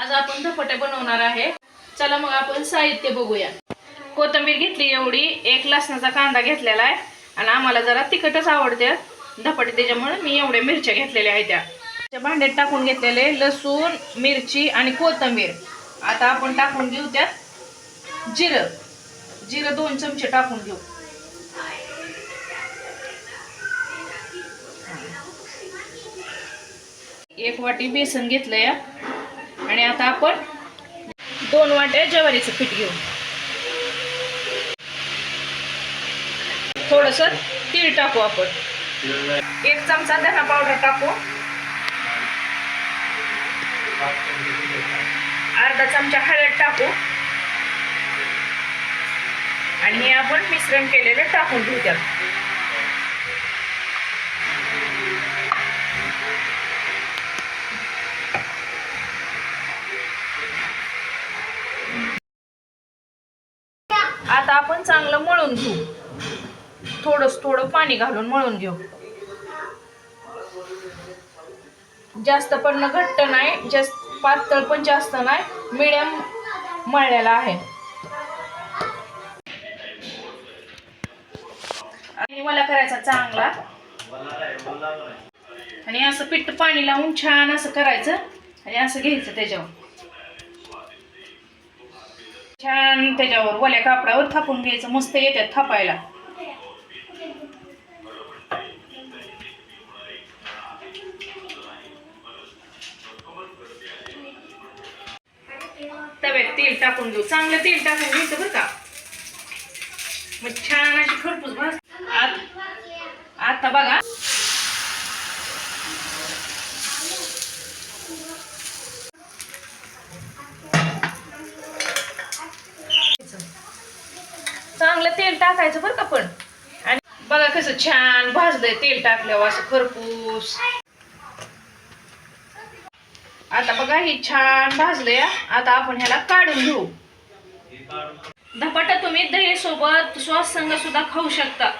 आज आपण धपाटे बनवणार आहे. चला मग आपण साहित्य बघूया. कोथंबीर घेतली एवढी एक लसणाचा कांदा घेतलेला आहे. आणि आम्हाला जरा तिखटच आवडते. धपाटे त्याच्यामुळे मी एवढ्या मिरच्या घेतलेल्या आहेत त्या. त्या भांड्यात टाकून घेतलेले लसूण मिरची आणि कोथंबीर. आता आपण टाकून घेऊ त्यात जिरं. जिरं दोन चमचे टाकून घेऊ. एक वाटी बेसन घेतलं या आणि आता आपण दोन वाट्या ज्वारीचं पीठ घेऊ. थोडस तीळ टाकू आपण. एक चमचा धना पावडर टाकू. अर्धा चमचा हळद टाकू. आणि हे आपण मिश्रण केलेलं टाकून घेऊ त्यात. आता आपण चांगलं मळून घेऊ. थोडंच थोडं पाणी घालून मळून घेऊ. जास्त पण घट्ट नाही जास्त पातळ पण जास्त नाही मिडियम मळलेला आहे. आणि मला करायचा चांगला. आणि असं पिठ पाणी लावून छान असं करायचं. आणि असं घ्यायचं त्याच्यावर. छान त्याच्यावर ओल्या कापडावर थापून घ्यायचं. मस्त येतात थापायला. तव्यात तेल टाकून घेऊ चांगलं तेल टाकून घ्यायचं बरं का? मग छान अशी खरपूस भाज आत आता बघा. चांगलं तेल टाकायचं बरं का पण. आणि बघा कसं छान भाजलंय तेल टाकल्यावर असं खरपूस. आता बघा ही छान भाजलंय आता आपण ह्याला काढून घेऊ. धपाटा तुम्ही दही सोबत सॉस संग सुद्धा खाऊ शकता.